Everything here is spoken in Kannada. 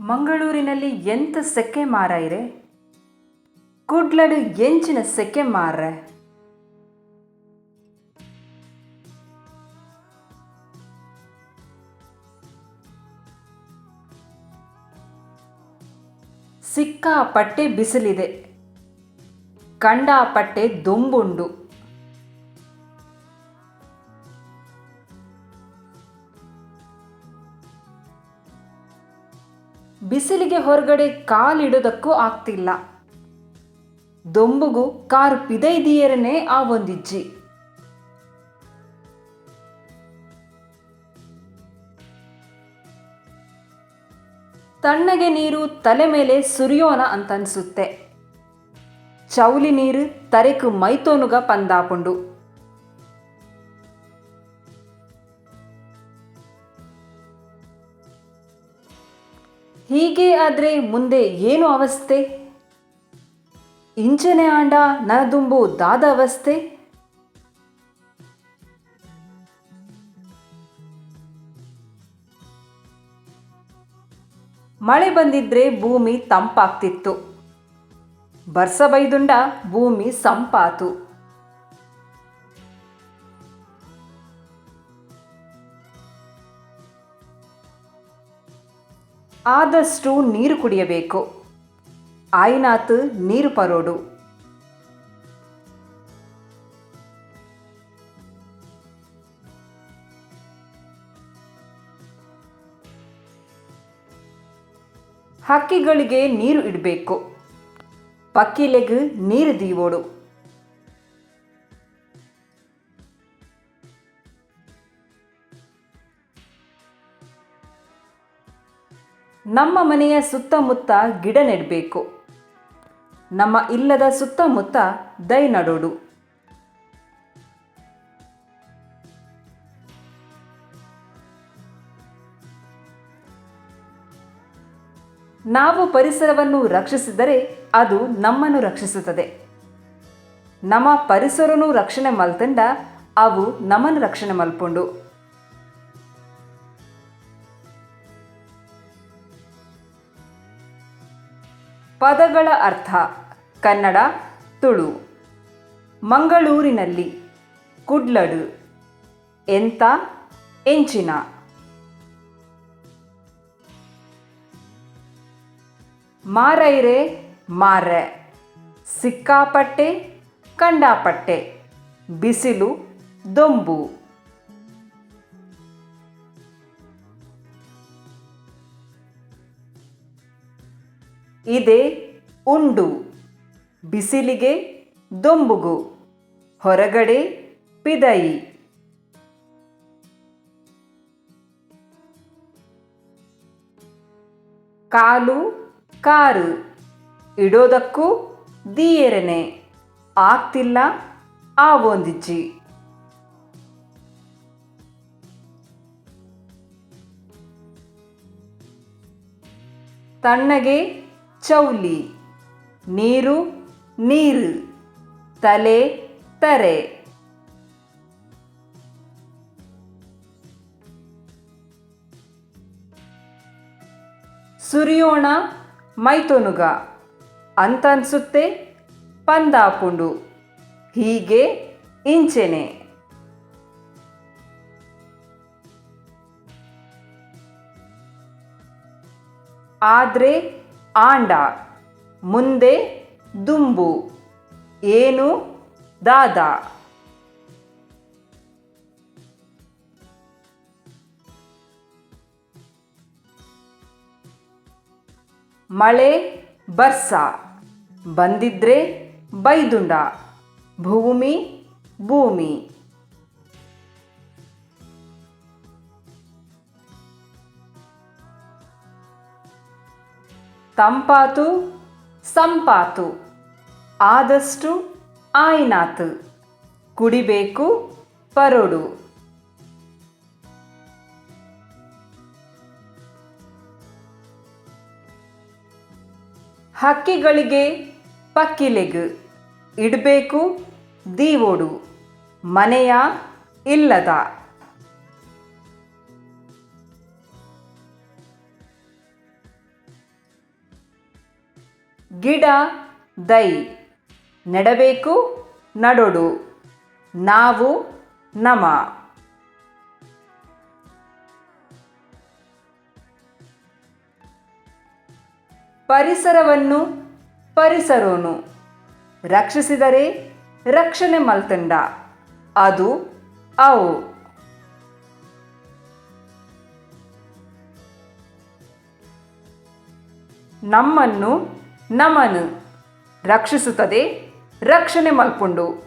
ಮಂಗಳೂರಿನಲ್ಲಿ ಎಂತ ಸೆಕೆ ಮಾರಾಯಿರೆ ಕುಡ್ಲಡು ಎಂಚಿನ ಸೆಕೆ ಮಾರ್ರೆ? ಸಿಕ್ಕಾಪಟ್ಟೆ ಬಿಸಿಲಿದೆ. ಕಂಡಾಪಟ್ಟೆ ದೊಂಬುಂಡು ಬಿಸಿಲಿಗೆ ಹೊರಗಡೆ ಕಾಲಿಡೋದಕ್ಕೂ ಆಗ್ತಿಲ್ಲ. ದೊಂಬುಗು ಕಾರು ಪಿದೈದಿಯರನೇ ಆ ಒಂದಿಜ್ಜಿ ತಣ್ಣಗೆ ನೀರು ತಲೆ ಮೇಲೆ ಸುರಿಯೋಣ ಅಂತನ್ಸುತ್ತೆ. ಚೌಲಿ ನೀರು ತರೆಕು ಮೈತೋನುಗ ಪಂದಾಪುಂಡು. ಹೀಗೆ ಆದರೆ ಮುಂದೆ ಏನು ಅವಸ್ಥೆ? ಇಂಚನೆ ಆಂಡ ನನದುಂಬು ದಾದ ಅವಸ್ಥೆ? ಮಳೆ ಬಂದಿದ್ರೆ ಭೂಮಿ ತಂಪಾಗ್ತಿತ್ತು. ಬರ್ಸ ಬೈದುಂಡ ಭೂಮಿ ಸಂಪಾತು. ಆದಷ್ಟು ನೀರು ಕುಡಿಯಬೇಕು. ಆಯ್ನಾತ್ ನೀರು ಪರೋಡು. ಹಕ್ಕಿಗಳಿಗೆ ನೀರು ಇಡಬೇಕು. ಪಕ್ಕಿಲೆಗೆ ನೀರು ದೀವೋಡು. ನಮ್ಮ ಮನೆಯ ಸುತ್ತಮುತ್ತ ಗಿಡ ನೆಡಬೇಕು. ನಮ್ಮ ಇಲ್ಲದ ಸುತ್ತಮುತ್ತ ದೈ ನಡೋಡು. ನಾವು ಪರಿಸರವನ್ನು ರಕ್ಷಿಸಿದರೆ ಅದು ನಮ್ಮನ್ನು ರಕ್ಷಿಸುತ್ತದೆ. ನಮ್ಮ ಪರಿಸರನೂ ರಕ್ಷಣೆ ಮಲ್ತಂಡ ಅವು ನಮ್ಮನ್ನು ರಕ್ಷಣೆ ಮಲ್ಪುಂಡು. ಪದಗಳ ಅರ್ಥ. ಕನ್ನಡ ತುಳು. ಮಂಗಳೂರಿನಲ್ಲಿ ಕುಡ್ಲಡು. ಎಂತ? ಎಂಚಿನ. ಮಾರೈರೆ ಮಾರ್ರೆ. ಸಿಕ್ಕಾಪಟ್ಟೆ ಕಂಡಾಪಟ್ಟೆ. ಬಿಸಿಲು ದೊಂಬು. ಇದೆ ಉಂಡು. ಬಿಸಿಲಿಗೆ ದೊಂಬುಗು. ಹೊರಗಡೆ ಪಿದೈ ಕಾಲು ಕಾರು. ಇಡೋದಕ್ಕೂ ದೀಯರನೆ. ಆಗ್ತಿಲ್ಲ ಆ ಒಂದಿಜ್ಜಿ ತಣ್ಣಗೆ ಚೌಲಿ ನೀರು ನೀರು ತಲೆ ತರೆ. ಸುರಿಯೋಣ ಮೈತೊನುಗ ಅಂತನ್ಸುತ್ತೆ ಪಂದಾಪುಂಡು ಹೀಗೆ ಇಂಚೆನೆ. ಆದ್ರೆ ಆಂಡ ಮುಂದೆ ದುಂಬು ಏನು ದಾದ. ಮಳೆ ಬರ್ಸ ಬಂದಿದ್ರೆ ಬೈದುಂಡ ಭೂಮಿ ಭೂಮಿ. ತಂಪಾತು ಸಂಪಾತು ಆದಷ್ಟು ಆಯ್ನಾತು ಕುಡಿಬೇಕು ಪರೋಡು. ಹಕ್ಕಿಗಳಿಗೆ ಪಕ್ಕಿಲೆಗು ಇಡಬೇಕು ದೀವೋಡು ಮನೆಯ ಇಲ್ಲದ. ಗಿಡ ದೈ. ನೆಡಬೇಕು ನಡೊಡು. ನಾವು ನಮ. ಪರಿಸರವನ್ನು ಪರಿಸರೋನು. ರಕ್ಷಿಸಿದರೆ ರಕ್ಷಣೆ ಮಲ್ತಂಡ. ಅದು ಅವು. ನಮ್ಮನ್ನು ನಮನು ರಕ್ಷಿಸುತ್ತದೆ ರಕ್ಷಣೆ ಮಲ್ಪುಂಡು.